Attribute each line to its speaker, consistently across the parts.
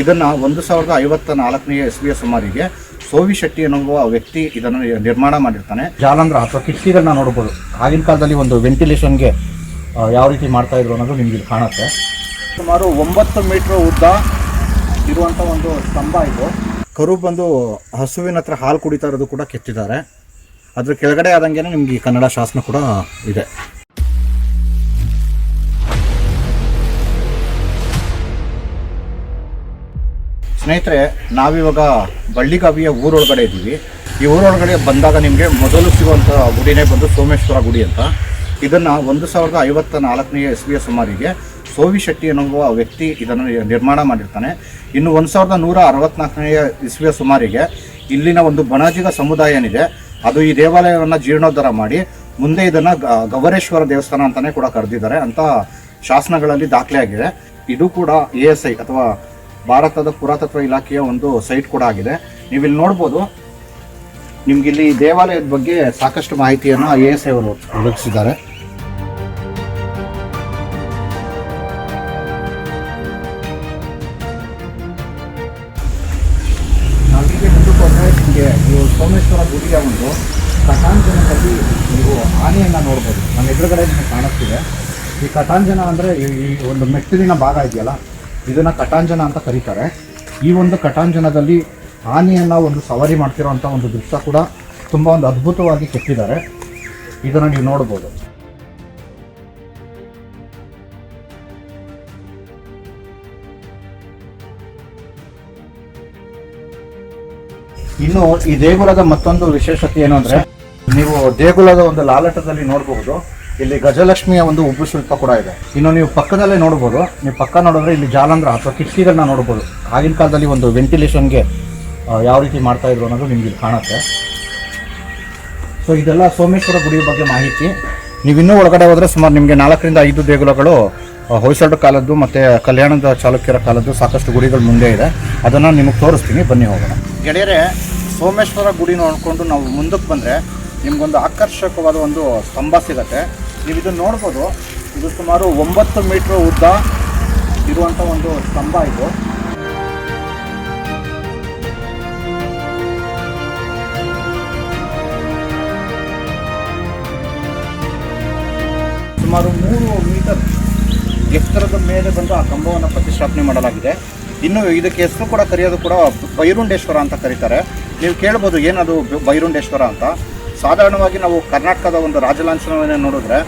Speaker 1: ಇದನ್ನ ಒಂದು ಸಾವಿರದ ಐವತ್ತ ನಾಲ್ಕನೇ ಇಸ್ವಿಯ ಸುಮಾರಿಗೆ ಸೋವಿ ಶೆಟ್ಟಿ ಎನ್ನುವ ವ್ಯಕ್ತಿ ಇದನ್ನು ನಿರ್ಮಾಣ ಮಾಡಿರ್ತಾನೆ. ಜಾಲಂದ್ರ ಅಥವಾ ಕಿಟಕಿಗಳನ್ನ ನೋಡ್ಬೋದು. ಆಗಿನ ಕಾಲದಲ್ಲಿ ಒಂದು ವೆಂಟಿಲೇಷನ್ಗೆ ಯಾವ ರೀತಿ ಮಾಡ್ತಾ ಇದ್ರು ಅನ್ನೋದು ನಿಮ್ಗೆ ಇಲ್ಲಿ ಕಾಣುತ್ತೆ. ಸುಮಾರು ಒಂಬತ್ತು ಮೀಟರ್ ಉದ್ದ ಇರುವಂಥ ಒಂದು ಸ್ತಂಭ ಇದು. ಕರು ಬಂದು ಹಸುವಿನ ಹತ್ರ ಹಾಲು ಕುಡಿತಾ ಇರೋದು ಕೂಡ ಕೆತ್ತಿದ್ದಾರೆ. ಅದ್ರ ಕೆಳಗಡೆ ಆದಂಗೆ ನಿಮ್ಗೆ ಈ ಕನ್ನಡ ಶಾಸನ ಕೂಡ ಇದೆ. ಸ್ನೇಹಿತರೆ, ನಾವಿವಾಗ ಬಳ್ಳಿಗಾವಿಯ ಊರೊಳಗಡೆ ಇದ್ದೀವಿ ಈ ಊರೊಳಗಡೆ ಬಂದಾಗ ನಿಮಗೆ ಮೊದಲು ಸಿಗುವಂಥ ಗುಡಿನೇ ಬಂದು ಸೋಮೇಶ್ವರ ಗುಡಿ ಅಂತ. ಇದನ್ನು ಒಂದು ಸಾವಿರದ ಐವತ್ತ ನಾಲ್ಕನೇ ಇಸ್ವಿಯ ಸುಮಾರಿಗೆ ಸೋವಿ ಶೆಟ್ಟಿ ಎನ್ನುವ ವ್ಯಕ್ತಿ ಇದನ್ನು ನಿರ್ಮಾಣ ಮಾಡಿರ್ತಾನೆ. ಇನ್ನು ಒಂದು ಸಾವಿರದ ನೂರ ಅರವತ್ನಾಲ್ಕನೇ ಇಸ್ವಿಯ ಸುಮಾರಿಗೆ ಇಲ್ಲಿನ ಒಂದು ಬಣಜಿಗ ಸಮುದಾಯ ಏನಿದೆ, ಅದು ಈ ದೇವಾಲಯವನ್ನು ಜೀರ್ಣೋದ್ಧಾರ ಮಾಡಿ ಮುಂದೆ ಇದನ್ನು ಗವರೇಶ್ವರ ದೇವಸ್ಥಾನ ಅಂತಲೇ ಕೂಡ ಕರೆದಿದ್ದಾರೆ. ಅಂತ ಶಾಸನಗಳಲ್ಲಿ ದಾಖಲೆ ಆಗಿದೆ ಇದು ಕೂಡ ಎ ಎಸ್ ಐ ಅಥವಾ ಭಾರತದ ಪುರಾತತ್ವ ಇಲಾಖೆಯ ಒಂದು ಸೈಟ್ ಕೂಡ ಆಗಿದೆ. ನೀವು ಇಲ್ಲಿ ನೋಡ್ಬೋದು ನಿಮ್ಗೆ ಇಲ್ಲಿ ದೇವಾಲಯದ ಬಗ್ಗೆ ಸಾಕಷ್ಟು ಮಾಹಿತಿಯನ್ನು ಐ ಎ ಎಸ್ ಅವರು ಒದಗಿಸಿದ್ದಾರೆ. ನಾವೀಗ ಮುಂದಕ್ಕೆ ನಿಮಗೆ ನೀವು ಸೋಮೇಶ್ವರ ಗುಡಿಯ ಒಂದು ಕಥಾಂಜನದಲ್ಲಿ ನೀವು ಆನೆಯನ್ನು ನೋಡ್ಬೋದು. ನಮ್ಮ ಎದುರುಗಡೆ ಕಾಣಿಸ್ತಿದೆ. ಈ ಕಥಾಂಜನ ಅಂದರೆ ಈ ಒಂದು ಮೆಟ್ಟಿಲಿನ ಭಾಗ ಇದೆಯಲ್ಲ? ಇದನ್ನು ಕಟಾಂಜನ ಅಂತ ಕರೀತಾರೆ. ಈ ಒಂದು ಕಟಾಂಜನದಲ್ಲಿ ಆನೆಯನ್ನು ಒಂದು ಸವಾರಿ ಮಾಡ್ತಿರೋಂಥ ಒಂದು ದೃಶ್ಯ ಕೂಡ ತುಂಬ ಒಂದು ಅದ್ಭುತವಾಗಿ ಕೆತ್ತಿದ್ದಾರೆ. ಇದನ್ನು ನೀವು ನೋಡ್ಬೋದು. ಇನ್ನು ಈ ದೇಗುಲದ ಮತ್ತೊಂದು ವಿಶೇಷತೆ ಏನು ನೀವು ದೇಗುಲದ ಒಂದು ಲಾಲಟದಲ್ಲಿ ನೋಡಬಹುದು ಇಲ್ಲಿ ಗಜಲಕ್ಷ್ಮಿಯ ಒಂದು ಉಬ್ಬು ಶಿಲ್ಪ ಕೂಡ ಇದೆ. ಇನ್ನು ನೀವು ಪಕ್ಕದಲ್ಲೇ ನೋಡ್ಬೋದು. ನೀವು ಪಕ್ಕ ನೋಡಿದ್ರೆ ಇಲ್ಲಿ ಜಾಲಂದ್ರ ಅಥವಾ ಕಿಟಕಿಗಳನ್ನ ನೋಡ್ಬೋದು. ಆಗಿನ ಕಾಲದಲ್ಲಿ ಒಂದು ವೆಂಟಿಲೇಷನ್ಗೆ ಯಾವ ರೀತಿ ಮಾಡ್ತಾ ಇದ್ರು ಅನ್ನೋದು ನಿಮ್ಗೆ ಇಲ್ಲಿ ಕಾಣುತ್ತೆ. ಸೊ ಇದೆಲ್ಲ ಸೋಮೇಶ್ವರ ಗುಡಿಯ ಬಗ್ಗೆ ಮಾಹಿತಿ. ನೀವು ಇನ್ನೂ ಒಳಗಡೆ ಹೋದರೆ ಸುಮಾರು ನಿಮಗೆ ನಾಲ್ಕರಿಂದ ಐದು ದೇಗುಲಗಳು ಹೊಯ್ಸಳ ಕಾಲದ್ದು ಮತ್ತೆ ಕಲ್ಯಾಣದ ಚಾಲುಕ್ಯರ ಕಾಲದ್ದು ಸಾಕಷ್ಟು ಗುಡಿಗಳು ಮುಂದೆ ಇದೆ. ಅದನ್ನು ನಿಮಗೆ ತೋರಿಸ್ತೀನಿ. ಬನ್ನಿ ಹೋಗೋಣ. ಗೆಳೆಯರೆ, ಸೋಮೇಶ್ವರ ಗುಡಿ ನೋಡ್ಕೊಂಡು ನಾವು ಮುಂದಕ್ಕೆ ಬಂದರೆ ನಿಮ್ಗೊಂದು ಆಕರ್ಷಕವಾದ ಒಂದು ಸ್ತಂಭ ಸಿಗತ್ತೆ. ನೀವು ಇದನ್ನು ನೋಡ್ಬೋದು. ಇದು ಸುಮಾರು ಒಂಬತ್ತು ಮೀಟ್ರ್ ಉದ್ದ ಇರುವಂಥ ಒಂದು ಸ್ತಂಭ ಇದು. ಸುಮಾರು ಮೂರು ಮೀಟರ್ ಎತ್ತರದ ಮೇಲೆ ಬಂದು ಆ ಕಂಬವನ್ನು ಪ್ರತಿಷ್ಠಾಪನೆ ಮಾಡಲಾಗಿದೆ. ಇನ್ನು ಇದಕ್ಕೆ ಹೆಸರು ಕೂಡ ಕರೆಯೋದು ಕೂಡ ಬೈರುಂಡೇಶ್ವರ ಅಂತ ಕರೀತಾರೆ. ನೀವು ಕೇಳ್ಬೋದು ಏನದು ಅದು ಬೈರುಂಡೇಶ್ವರ ಅಂತ. ಸಾಧಾರಣವಾಗಿ ನಾವು ಕರ್ನಾಟಕದ ಒಂದು ರಾಜಲಾಂಛನವನ್ನು ನೋಡಿದ್ರೆ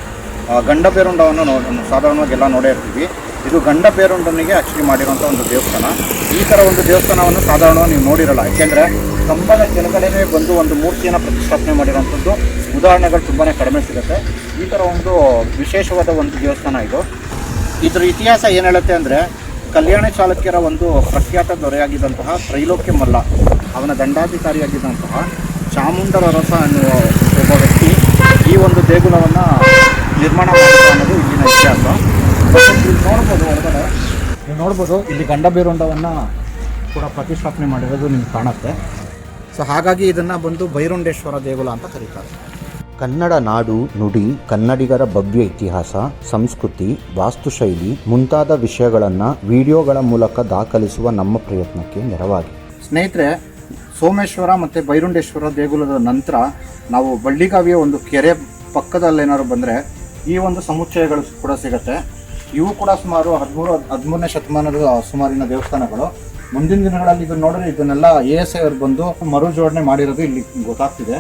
Speaker 1: ಗಂಡ ಪೇರುಂಡವನ್ನು ನೋಡ ಸಾಧಾರಣವಾಗಿ ಎಲ್ಲ ನೋಡೇ ಇರ್ತೀವಿ. ಇದು ಗಂಡಬೇರುಂಡನಿಗೆ ಆ್ಯಕ್ಚುಲಿ ಮಾಡಿರುವಂಥ ಒಂದು ದೇವಸ್ಥಾನ. ಈ ಥರ ಒಂದು ದೇವಸ್ಥಾನವನ್ನು ಸಾಧಾರಣವಾಗಿ ನೀವು ನೋಡಿರಲ್ಲ. ಯಾಕೆಂದರೆ ಕಂಬದ ಕೆಳಗಡೆನೇ ಬಂದು ಒಂದು ಮೂರ್ತಿಯನ್ನು ಪ್ರತಿಷ್ಠಾಪನೆ ಮಾಡಿರುವಂಥದ್ದು ಉದಾಹರಣೆಗಳು ತುಂಬಾ ಕಡಿಮೆ ಸಿಗುತ್ತೆ. ಈ ಥರ ಒಂದು ವಿಶೇಷವಾದ ಒಂದು ದೇವಸ್ಥಾನ ಇದು. ಇದರ ಇತಿಹಾಸ ಏನು ಹೇಳುತ್ತೆ ಅಂದರೆ, ಕಲ್ಯಾಣ ಚಾಲುಕ್ಯರ ಒಂದು ಪ್ರಖ್ಯಾತ ದೊರೆಯಾಗಿದ್ದಂತಹ ತ್ರೈಲೋಕ್ಯ ಮಲ್ಲ ಅವನ ದಂಡಾಧಿಕಾರಿಯಾಗಿದ್ದಂತಹ ಚಾಮುಂಡರ ರಸ ಅನ್ನುವ ಒಬ್ಬ ವ್ಯಕ್ತಿ ಈ ಒಂದು ದೇಗುಲವನ್ನು ನಿರ್ಮಾಣ ಮಾಡಿದ ಅನ್ನೋದು ಇಲ್ಲಿನ ಇತಿಹಾಸ. ಇಲ್ಲಿ ನೋಡ್ಬೋದು ಹೊರಗಡೆ ನೀವು ನೋಡ್ಬೋದು ಇಲ್ಲಿ ಗಂಡಬೇರುಂಡವನ್ನು ಕೂಡ ಪ್ರತಿಷ್ಠಾಪನೆ ಮಾಡಿರೋದು ನಿಮ್ಗೆ ಕಾಣುತ್ತೆ. ಸೊ ಹಾಗಾಗಿ ಇದನ್ನು ಬಂದು ಭೈರುಂಡೇಶ್ವರ ದೇಗುಲ ಅಂತ ಕರೀತಾರೆ.
Speaker 2: ಕನ್ನಡ ನಾಡು ನುಡಿ ಕನ್ನಡಿಗರ ಭವ್ಯ ಇತಿಹಾಸ ಸಂಸ್ಕೃತಿ ವಾಸ್ತುಶೈಲಿ ಮುಂತಾದ ವಿಷಯಗಳನ್ನು ವಿಡಿಯೋಗಳ ಮೂಲಕ ದಾಖಲಿಸುವ ನಮ್ಮ ಪ್ರಯತ್ನಕ್ಕೆ ನೆರವಾಗಿ.
Speaker 1: ಸ್ನೇಹಿತರೆ ಸೋಮೇಶ್ವರ ಮತ್ತು ಬೈರುಂಡೇಶ್ವರ ದೇಗುಲದ ನಂತರ ನಾವು ಬಳ್ಳಿಗಾವಿಯ ಒಂದು ಕೆರೆ ಪಕ್ಕದಲ್ಲೇನಾದ್ರು ಬಂದರೆ ಈ ಒಂದು ಸಮುಚ್ಚಯಗಳು ಕೂಡ ಸಿಗುತ್ತೆ. ಇವು ಕೂಡ ಸುಮಾರು ಹದಿಮೂರು, ಹದಿಮೂರನೇ ಶತಮಾನದ ಸುಮಾರಿನ ದೇವಸ್ಥಾನಗಳು. ಮುಂದಿನ ದಿನಗಳಲ್ಲಿ ಇದನ್ನು ನೋಡಿದ್ರೆ ಇದನ್ನೆಲ್ಲ ಎ ಎಸ್ ಐ ಅವ್ರು ಬಂದು ಮರು ಜೋಡಣೆ ಮಾಡಿರೋದು ಇಲ್ಲಿ ಗೊತ್ತಾಗ್ತಿದೆ.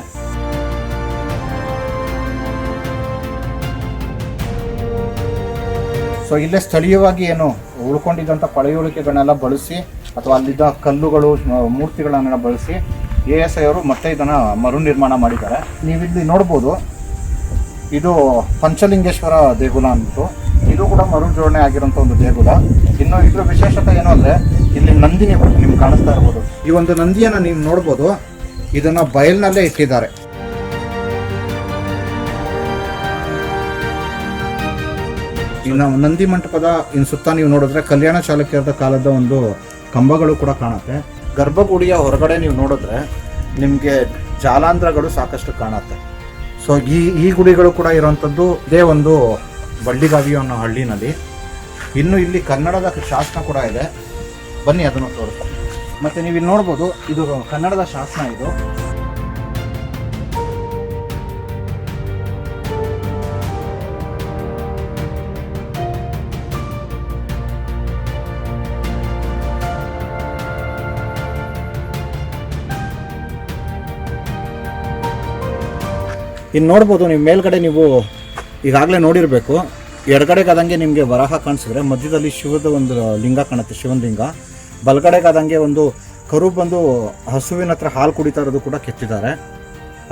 Speaker 1: ಸೊ ಇಲ್ಲೇ ಸ್ಥಳೀಯವಾಗಿ ಏನು ಉಳ್ಕೊಂಡಿದ್ದಂಥ ಪಳೆಯುಳಿಕೆಗಳನ್ನೆಲ್ಲ ಬಳಸಿ ಅಥವಾ ಅಲ್ಲಿದ್ದ ಕಲ್ಲುಗಳು ಮೂರ್ತಿಗಳನ್ನೆಲ್ಲ ಬಳಸಿ ಎ ಎಸ್ ಐ ಅವರು ಮತ್ತೆ ಇದನ್ನು ಮರು ನಿರ್ಮಾಣ ಮಾಡಿದ್ದಾರೆ. ನೀವಿಲ್ಲಿ ನೋಡ್ಬೋದು, ಇದು ಪಂಚಲಿಂಗೇಶ್ವರ ದೇಗುಲ ಅಂತು ಇದು ಕೂಡ ಮರು ಜೋಡಣೆ ಆಗಿರೋಂಥ ಒಂದು ದೇಗುಲ. ಇನ್ನು ಇದ್ರ ವಿಶೇಷತೆ ಏನು ಅಂದರೆ, ಇಲ್ಲಿ ನಂದಿನಿ ನಿಮ್ಗೆ ಕಾಣಿಸ್ತಾ ಇರ್ಬೋದು. ಈ ಒಂದು ನಂದಿಯನ್ನು ನೀವು ನೋಡ್ಬೋದು, ಇದನ್ನು ಬಯಲಿನಲ್ಲೇ ಇಟ್ಟಿದ್ದಾರೆ. ಇನ್ನು ನಂದಿ ಮಂಟಪದ ಇನ್ನು ಸುತ್ತ ನೀವು ನೋಡಿದ್ರೆ ಕಲ್ಯಾಣ ಚಾಲುಕ್ಯರ ಕಾಲದ ಒಂದು ಕಂಬಗಳು ಕೂಡ ಕಾಣುತ್ತೆ. ಗರ್ಭಗುಡಿಯ ಹೊರಗಡೆ ನೀವು ನೋಡಿದ್ರೆ ನಿಮಗೆ ಜಾಲಾಂಧ್ರಗಳು ಸಾಕಷ್ಟು ಕಾಣುತ್ತೆ. ಸೊ ಈ ಈ ಗುಡಿಗಳು ಕೂಡ ಇರುವಂಥದ್ದು ಇದೇ ಒಂದು ಬಳ್ಳಿಗಾವಿ ಅನ್ನೋ ಹಳ್ಳಿನಲ್ಲಿ. ಇನ್ನು ಇಲ್ಲಿ ಕನ್ನಡದ ಶಾಸನ ಕೂಡ ಇದೆ. ಬನ್ನಿ ಅದನ್ನು ತೋರಿಸ್ತೀನಿ. ಮತ್ತು ನೀವು ಇಲ್ಲಿ ನೋಡ್ಬೋದು, ಇದು ಕನ್ನಡದ ಶಾಸನ ಇದು. ಇನ್ನು ನೋಡ್ಬೋದು, ನೀವು ಮೇಲ್ಗಡೆ ನೀವು ಈಗಾಗಲೇ ನೋಡಿರಬೇಕು. ಎಡಗಡೆಗಾದಂಗೆ ನಿಮಗೆ ವರಹ ಕಾಣಿಸಿದ್ರೆ, ಮಧ್ಯದಲ್ಲಿ ಶಿವದ ಒಂದು ಲಿಂಗ ಕಾಣುತ್ತೆ ಶಿವನ ಲಿಂಗ ಬಲಗಡೆಗಾದಂಗೆ ಒಂದು ಕರು ಬಂದು ಹಸುವಿನ ಹತ್ರ ಹಾಲು ಕುಡಿತಾ ಇರೋದು ಕೂಡ ಕೆತ್ತಿದ್ದಾರೆ.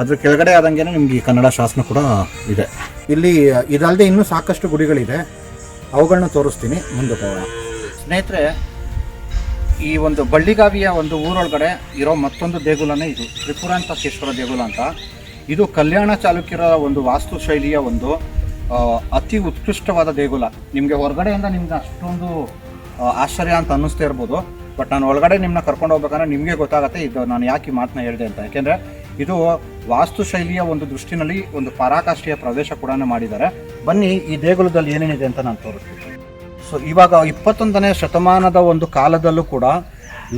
Speaker 1: ಅದ್ರ ಕೆಳಗಡೆ ಆದಂಗೆ ನಿಮ್ಗೆ ಈ ಕನ್ನಡ ಶಾಸನ ಕೂಡ ಇದೆ. ಇಲ್ಲಿ ಇದಲ್ಲದೆ ಇನ್ನೂ ಸಾಕಷ್ಟು ಗುಡಿಗಳಿದೆ. ಅವುಗಳನ್ನ ತೋರಿಸ್ತೀನಿ, ಮುಂದೆ ಹೋಗೋಣ. ಸ್ನೇಹಿತರೆ, ಈ ಒಂದು ಬಳ್ಳಿಗಾವಿಯ ಒಂದು ಊರೊಳಗಡೆ ಇರೋ ಮತ್ತೊಂದು ದೇಗುಲನೇ ಇದು. ತ್ರಿಪುರಾಂತಕೇಶ್ವರ ದೇಗುಲ ಅಂತ. ಇದು ಕಲ್ಯಾಣ ಚಾಲುಕ್ಯರ ಒಂದು ವಾಸ್ತು ಶೈಲಿಯ ಒಂದು ಅತಿ ಉತ್ಕೃಷ್ಟವಾದ ದೇಗುಲ. ನಿಮಗೆ ಹೊರಗಡೆಯಿಂದ ನಿಮ್ಗೆ ಅಷ್ಟೊಂದು ಆಶ್ಚರ್ಯ ಅಂತ ಅನ್ನಿಸ್ತಾ ಇರ್ಬೋದು. ಬಟ್ ನಾನು ಒಳಗಡೆ ನಿಮ್ಮನ್ನ ಕರ್ಕೊಂಡು ಹೋಗ್ಬೇಕಂದ್ರೆ ನಿಮಗೆ ಗೊತ್ತಾಗುತ್ತೆ ಇದು ನಾನು ಯಾಕೆ ಈ ಮಾತನ್ನ ಹೇಳಿದೆ ಅಂತ. ಯಾಕೆಂದರೆ ಇದು ವಾಸ್ತು ಶೈಲಿಯ ಒಂದು ದೃಷ್ಟಿನಲ್ಲಿ ಒಂದು ಪರಾಕಾಷ್ಠೆಯ ಪ್ರವೇಶ ಕೂಡ ಮಾಡಿದ್ದಾರೆ. ಬನ್ನಿ ಈ ದೇಗುಲದಲ್ಲಿ ಏನೇನಿದೆ ಅಂತ ನಾನು ತೋರಿಸ್ತೀನಿ. ಸೊ ಇವಾಗ ಇಪ್ಪತ್ತೊಂದನೇ ಶತಮಾನದ ಒಂದು ಕಾಲದಲ್ಲೂ ಕೂಡ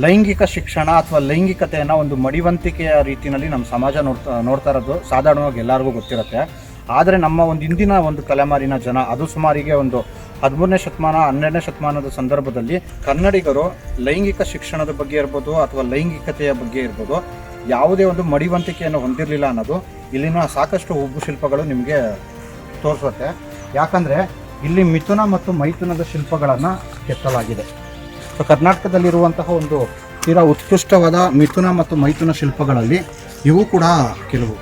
Speaker 1: ಲೈಂಗಿಕ ಶಿಕ್ಷಣ ಅಥವಾ ಲೈಂಗಿಕತೆಯನ್ನು ಒಂದು ಮಡಿವಂತಿಕೆಯ ರೀತಿಯಲ್ಲಿ ನಮ್ಮ ಸಮಾಜ ನೋಡ್ತಾ ನೋಡ್ತಾ ಇರೋದು. ಸಾಧಾರಣವಾಗಿ ಎಲ್ಲರಿಗೂ ಗೊತ್ತಿರುತ್ತೆ. ಆದರೆ ನಮ್ಮ ಒಂದು ಇಂದಿನ ಒಂದು ತಲೆಮಾರಿನ ಜನ, ಅದು ಸುಮಾರಿಗೆ ಒಂದು ಹದಿಮೂರನೇ ಶತಮಾನ, ಹನ್ನೆರಡನೇ ಶತಮಾನದ ಸಂದರ್ಭದಲ್ಲಿ ಕನ್ನಡಿಗರು ಲೈಂಗಿಕ ಶಿಕ್ಷಣದ ಬಗ್ಗೆ ಇರ್ಬೋದು ಅಥವಾ ಲೈಂಗಿಕತೆಯ ಬಗ್ಗೆ ಇರ್ಬೋದು, ಯಾವುದೇ ಒಂದು ಮಡಿವಂತಿಕೆಯನ್ನು ಹೊಂದಿರಲಿಲ್ಲ ಅನ್ನೋದು ಇಲ್ಲಿನ ಸಾಕಷ್ಟು ಉಬ್ಬು ಶಿಲ್ಪಗಳು ನಿಮಗೆ ತೋರಿಸುತ್ತೆ. ಯಾಕಂದರೆ ಇಲ್ಲಿ ಮಿಥುನ ಮತ್ತು ಮೈಥುನದ ಶಿಲ್ಪಗಳನ್ನು ಕೆತ್ತಲಾಗಿದೆ. ಸೊ ಕರ್ನಾಟಕದಲ್ಲಿರುವಂತಹ ಒಂದು ತೀರಾ ಉತ್ಕೃಷ್ಟವಾದ ಮಿಥುನ ಮತ್ತು ಮೈಥುನ ಶಿಲ್ಪಗಳಲ್ಲಿ ಇವು ಕೂಡ ಕೆಲವು.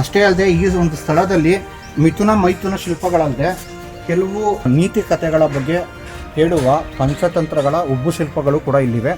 Speaker 1: ಅಷ್ಟೇ ಅಲ್ಲದೆ ಈ ಒಂದು ಸ್ಥಳದಲ್ಲಿ ಮಿಥುನ ಮೈಥುನ ಶಿಲ್ಪಗಳಲ್ಲದೆ ಕೆಲವು ನೀತಿ ಕಥೆಗಳ ಬಗ್ಗೆ ಹೇಳುವ ಪಂಚತಂತ್ರಗಳ ಉಬ್ಬು ಶಿಲ್ಪಗಳು ಕೂಡ ಇಲ್ಲಿವೆ.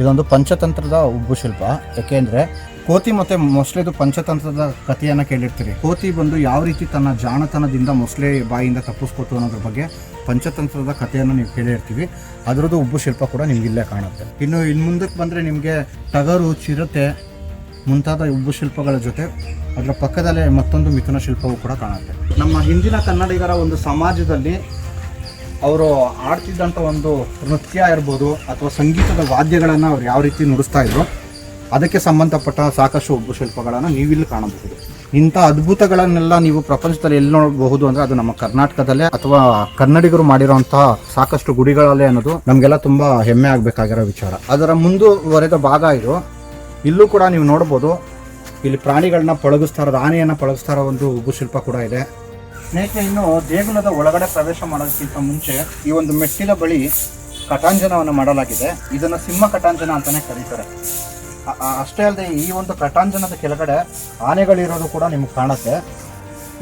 Speaker 1: ಇದೊಂದು ಪಂಚತಂತ್ರದ ಉಬ್ಬು ಶಿಲ್ಪ. ಯಾಕೆಂದ್ರೆ ಕೋತಿ ಮತ್ತೆ ಮೊಸಳೆದು ಪಂಚತಂತ್ರದ ಕಥೆಯನ್ನು ಕೇಳಿರ್ತೀರಿ. ಕೋತಿ ಬಂದು ಯಾವ ರೀತಿ ತನ್ನ ಜಾಣತನದಿಂದ ಮೊಸಳೆ ಬಾಯಿಂದ ತಪ್ಪಿಸ್ಕೊತು ಅನ್ನೋದ್ರ ಬಗ್ಗೆ ಪಂಚತಂತ್ರದ ಕಥೆಯನ್ನು ನೀವು ಕೇಳಿರ್ತೀವಿ. ಅದರದ್ದು ಉಬ್ಬು ಶಿಲ್ಪ ಕೂಡ ನಿಮ್ಗೆ ಇಲ್ಲೇ ಕಾಣುತ್ತೆ. ಇನ್ನು ಇನ್ನು ಮುಂದಕ್ಕೆ ಬಂದರೆ ನಿಮಗೆ ಟಗರು, ಚಿರತೆ ಮುಂತಾದ ಉಬ್ಬು ಶಿಲ್ಪಗಳ ಜೊತೆ ಅದರ ಪಕ್ಕದಲ್ಲೇ ಮತ್ತೊಂದು ಮಿಥುನ ಶಿಲ್ಪವು ಕೂಡ ಕಾಣುತ್ತೆ. ನಮ್ಮ ಹಿಂದಿನ ಕನ್ನಡಿಗರ ಒಂದು ಸಮಾಜದಲ್ಲಿ ಅವರು ಆಡ್ತಿದ್ದಂಥ ಒಂದು ನೃತ್ಯ ಇರ್ಬೋದು ಅಥವಾ ಸಂಗೀತದ ವಾದ್ಯಗಳನ್ನು ಅವ್ರು ಯಾವ ರೀತಿ ನುಡಿಸ್ತಾ ಇದ್ರು, ಅದಕ್ಕೆ ಸಂಬಂಧಪಟ್ಟ ಸಾಕಷ್ಟು ಉಬ್ಬು ಶಿಲ್ಪಗಳನ್ನು ನೀವಿಲ್ಲಿ ಕಾಣಬಹುದು. ಇಂಥ ಅದ್ಭುತಗಳನ್ನೆಲ್ಲ ನೀವು ಪ್ರಪಂಚದಲ್ಲಿ ಎಲ್ಲಿ ನೋಡಬಹುದು ಅಂದರೆ ಅದು ನಮ್ಮ ಕರ್ನಾಟಕದಲ್ಲೇ ಅಥವಾ ಕನ್ನಡಿಗರು ಮಾಡಿರುವಂತಹ ಸಾಕಷ್ಟು ಗುಡಿಗಳಲ್ಲೇ ಅನ್ನೋದು ನಮಗೆಲ್ಲ ತುಂಬ ಹೆಮ್ಮೆ ಆಗಬೇಕಾಗಿರೋ ವಿಚಾರ. ಅದರ ಮುಂದುವರೆದ ಭಾಗ ಇದು. ಇಲ್ಲೂ ಕೂಡ ನೀವು ನೋಡ್ಬೋದು, ಇಲ್ಲಿ ಪ್ರಾಣಿಗಳನ್ನ ಪಳಗಿಸ್ತಾರ ಪಳಗಿಸ್ತಾ ಇರೋ ಒಂದು ಉಬ್ಬು ಶಿಲ್ಪ ಕೂಡ ಇದೆ. ಸ್ನೇಹಿತರೆ, ಇನ್ನು ದೇಗುಲದ ಒಳಗಡೆ ಪ್ರವೇಶ ಮಾಡೋದಕ್ಕಿಂತ ಮುಂಚೆ ಈ ಒಂದು ಮೆಟ್ಟಿಲ ಬಳಿ ಕಟಾಂಜನವನ್ನು ಮಾಡಲಾಗಿದೆ. ಇದನ್ನು ಸಿಂಹ ಕಟಾಂಜನ ಅಂತಲೇ ಕರೀತಾರೆ. ಅಷ್ಟೇ ಅಲ್ಲದೆ ಈ ಒಂದು ಕಟಾಂಜನದ ಕೆಳಗಡೆ ಆನೆಗಳಿರೋದು ಕೂಡ ನಿಮ್ಗೆ ಕಾಣುತ್ತೆ.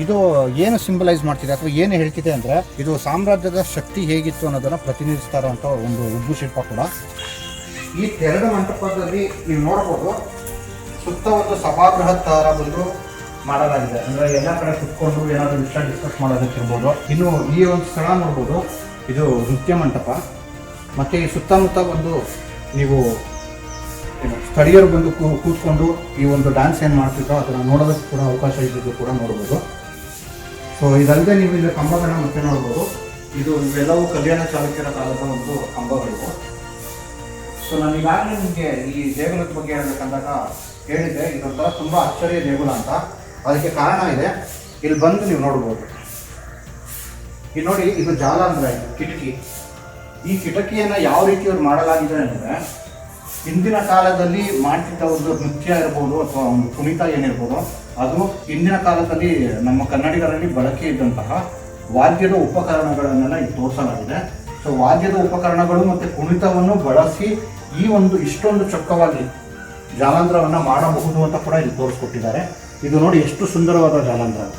Speaker 1: ಇದು ಏನು ಸಿಂಬಲೈಸ್ ಮಾಡ್ತಿದೆ ಅಥವಾ ಏನು ಹೇಳ್ತಿದೆ ಅಂದರೆ, ಇದು ಸಾಮ್ರಾಜ್ಯದ ಶಕ್ತಿ ಹೇಗಿತ್ತು ಅನ್ನೋದನ್ನು ಪ್ರತಿನಿಧಿಸ್ತಾ ಒಂದು ಉಬ್ಬು ಶಿಲ್ಪ ಕೂಡ. ಈ ತೆರೆದ ಮಂಟಪದಲ್ಲಿ ನೀವು ನೋಡ್ಬೋದು, ಸುತ್ತ ಒಂದು ಸಭಾಗೃಹ ಥರ ಬಂದು ಮಾಡಲಾಗಿದೆ. ಅಂದ್ರೆ ಎಲ್ಲ ಕಡೆ ಕುತ್ಕೊಂಡು ಏನಾದರೂ ವಿಷಯ ಡಿಸ್ಕಸ್ ಮಾಡೋದಕ್ಕಿರ್ಬೋದು. ಇನ್ನು ಈ ಒಂದು ಸ್ಥಳ ನೋಡ್ಬೋದು. ಇದು ನೃತ್ಯ ಮಂಟಪ. ಮತ್ತೆ ಈ ಸುತ್ತಮುತ್ತ ಒಂದು ನೀವು ಸ್ಥಳೀಯರು ಬಂದು ಕೂತ್ಕೊಂಡು ಈ ಒಂದು ಡ್ಯಾನ್ಸ್ ಏನು ಮಾಡ್ತಿದ್ದೋ ಅದನ್ನು ನೋಡೋದಕ್ಕೆ ಕೂಡ ಅವಕಾಶ ಇದ್ದಿದ್ದು ಕೂಡ ನೋಡ್ಬೋದು. ಸೊ ಇದಲ್ಲದೆ ನೀವು ಇಲ್ಲಿ ಕಂಬಗಳನ್ನ ಮತ್ತೆ ನೋಡ್ಬೋದು. ಇದು ಇವೆಲ್ಲವೂ ಕಲ್ಯಾಣ ಚಾಲುಕ್ಯರ ಕಾಲದ ಒಂದು ಕಂಬಗಳಿವೆ ಸೊ ನಾನು ಈಗಾಗಲೇ ನಿಮಗೆ ಈ ದೇಗುಲದ ಬಗ್ಗೆ ಹೇಳ್ಬೇಕಂದಾಗ ಹೇಳಿದ್ದೆ. ಇದೊಂಥರ ತುಂಬ ಅಚ್ಚರಿಯ ದೇಗುಲ ಅಂತ. ಅದಕ್ಕೆ ಕಾರಣ ಇದೆ, ಇಲ್ಲಿ ಬಂದು ನೀವು ನೋಡ್ಬೋದು. ಇಲ್ಲಿ ನೋಡಿ, ಇದು ಜಾಲ ಅಂದ್ರೆ ಕಿಟಕಿ. ಈ ಕಿಟಕಿಯನ್ನು ಯಾವ ರೀತಿ ಅವ್ರು ಮಾಡಲಾಗಿದೆ ಅಂದರೆ, ಹಿಂದಿನ ಕಾಲದಲ್ಲಿ ಮಾಡ್ತಿದ್ದ ಒಂದು ನೃತ್ಯ ಇರ್ಬೋದು ಅಥವಾ ಒಂದು ಕುಣಿತ ಏನಿರ್ಬೋದು, ಅದು ಹಿಂದಿನ ಕಾಲದಲ್ಲಿ ನಮ್ಮ ಕನ್ನಡಿಗರಲ್ಲಿ ಬಳಕೆ ಇದ್ದಂತಹ ವಾದ್ಯದ ಉಪಕರಣಗಳನ್ನೆಲ್ಲ ಇಲ್ಲಿ ತೋರಿಸಲಾಗಿದೆ. ಸೊ ವಾದ್ಯದ ಉಪಕರಣಗಳು ಮತ್ತು ಕುಣಿತವನ್ನು ಬಳಸಿ ಈ ಒಂದು ಇಷ್ಟೊಂದು ಚೊಕ್ಕವಾಗಿ ಜಾಲಾಂತರವನ್ನು ಮಾಡಬಹುದು ಅಂತ ಕೂಡ ಇಲ್ಲಿ ತೋರಿಸ್ಕೊಟ್ಟಿದ್ದಾರೆ. ಇದು ನೋಡಿ ಎಷ್ಟು ಸುಂದರವಾದ ಜಾಲಂಧರ. ಅಂತ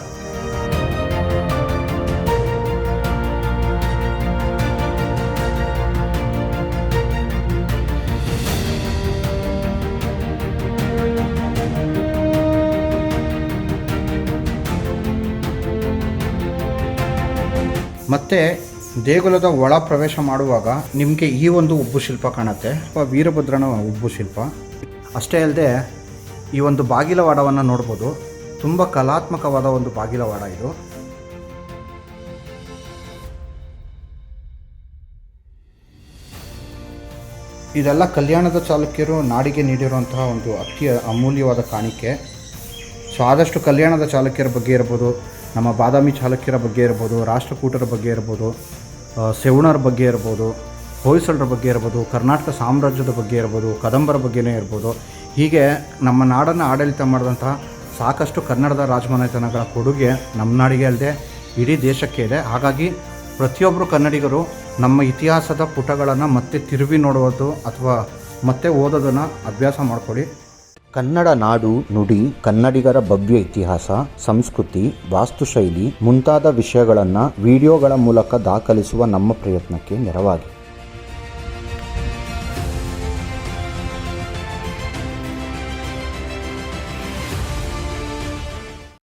Speaker 1: ಮತ್ತೆ ದೇಗುಲದ ಒಳ ಪ್ರವೇಶ ಮಾಡುವಾಗ ನಿಮಗೆ ಈ ಒಂದು ಉಬ್ಬು ಶಿಲ್ಪ ಕಾಣುತ್ತೆ. ವೀರಭದ್ರನ ಉಬ್ಬು ಶಿಲ್ಪ. ಅಷ್ಟೇ ಅಲ್ಲದೆ ಈ ಒಂದು ಬಾಗಿಲವಾಡವನ್ನು ನೋಡ್ಬೋದು. ತುಂಬ ಕಲಾತ್ಮಕವಾದ ಒಂದು ಬಾಗಿಲವಾಡ ಇದು. ಇದೆಲ್ಲ ಕಲ್ಯಾಣದ ಚಾಲುಕ್ಯರು ನಾಡಿಗೆ ನೀಡಿರುವಂತಹ ಒಂದು ಅತಿ ಅಮೂಲ್ಯವಾದ ಕಾಣಿಕೆ. ಸೊ ಆದಷ್ಟು ಕಲ್ಯಾಣದ ಚಾಲುಕ್ಯರ ಬಗ್ಗೆ ಇರ್ಬೋದು, ನಮ್ಮ ಬಾದಾಮಿ ಚಾಲುಕ್ಯರ ಬಗ್ಗೆ ಇರ್ಬೋದು, ರಾಷ್ಟ್ರಕೂಟರ ಬಗ್ಗೆ ಇರ್ಬೋದು ಸೆವಣರ ಬಗ್ಗೆ ಇರ್ಬೋದು, ಹೊಯ್ಸಳರ ಬಗ್ಗೆ ಇರ್ಬೋದು, ಕರ್ನಾಟಕ ಸಾಮ್ರಾಜ್ಯದ ಬಗ್ಗೆ ಇರ್ಬೋದು, ಕದಂಬರ ಬಗ್ಗೆನೇ ಇರ್ಬೋದು ಹೀಗೆ ನಮ್ಮ ನಾಡನ್ನು ಆಡಳಿತ ಮಾಡಿದಂತಹ ಸಾಕಷ್ಟು ಕನ್ನಡದ ರಾಜಮನೆತನಗಳ ಕೊಡುಗೆ ನಮ್ಮ ನಾಡಿಗೆ ಅಲ್ಲದೆ ಇಡೀ ದೇಶಕ್ಕೆ ಇದೆ. ಹಾಗಾಗಿ ಪ್ರತಿಯೊಬ್ಬರು ಕನ್ನಡಿಗರು ನಮ್ಮ ಇತಿಹಾಸದ ಪುಟಗಳನ್ನು ಮತ್ತೆ ತಿರುವಿ ನೋಡುವುದು ಅಥವಾ ಮತ್ತೆ ಓದೋದನ್ನು ಅಭ್ಯಾಸ ಮಾಡಿಕೊಳ್ಳಿ.
Speaker 2: ಕನ್ನಡ ನಾಡು, ನುಡಿ, ಕನ್ನಡಿಗರ ಭವ್ಯ ಇತಿಹಾಸ, ಸಂಸ್ಕೃತಿ, ವಾಸ್ತುಶೈಲಿ ಮುಂತಾದ ವಿಷಯಗಳನ್ನು ವಿಡಿಯೋಗಳ ಮೂಲಕ ದಾಖಲಿಸುವ ನಮ್ಮ ಪ್ರಯತ್ನಕ್ಕೆ ನೆರವಾಗಿ.